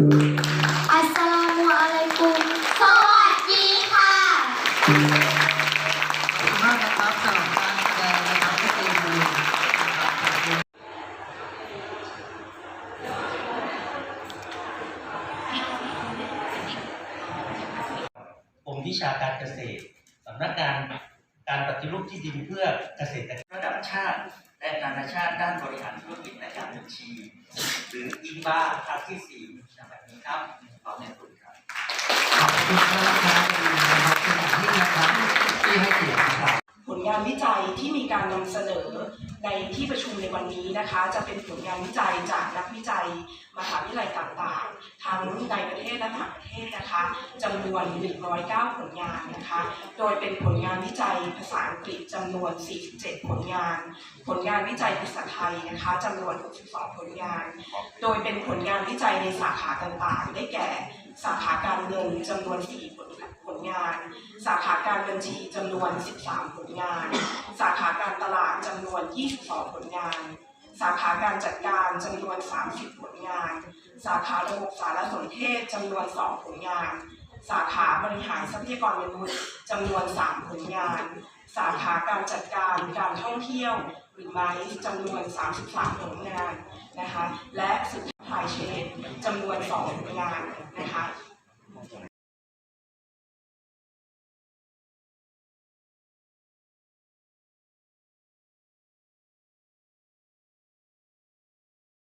อัสสลามุอะลัยกุสวัสดีค่ะขอบคุณมากนะครับสำหรับการแสดงนะครับที่เป็นบุญผมวิชาการเกษตรสำนักงานการปฏิรูปที่ดินเพื่อเกษตรระดับชาติ และนานาชาติด้านบริหารธุรกิจและการบัญชี หรืออีบ้าครั้งที่4 ครับขอบคุณครับขอบคุณมากครับนะครับคุณที่นะครับที่ให้เกียรตินะครับผลงานวิจัยที่มีการนำเสนอ ในที่ประชุมในวันนี้นะคะ จะเป็นผลงานวิจัยจากนักวิจัย มหาวิทยาลัยต่างๆ ทั้งในประเทศและต่างประเทศนะคะจำนวน 109 ผลงานนะคะ โดยเป็นผลงานวิจัยภาษาอังกฤษจำนวน 47 ผลงาน ผลงานวิจัยภาษาไทยนะคะจำนวน 62 ผลงาน โดยเป็นผลงานวิจัยในสาขาต่างๆ ได้แก่สาขาการเงินจำนวน 4 ผล งาน สาขาการบัญชีจำนวน 13 ผลงาน สาขาการตลาดจำนวน 22 ผลงาน สาขาการจัดการจำนวน 30 ผลงาน สาขาระบบสารสนเทศจำนวน 2 ผลงาน สาขาบริหารทรัพยากรมนุษย์จำนวน 3 ผลงาน สาขาการจัดการการท่องเที่ยวหรือไม้จำนวน 33 ผลงานนะคะ และสุดท้ายเชนจำนวน 2 ผลงานนะคะ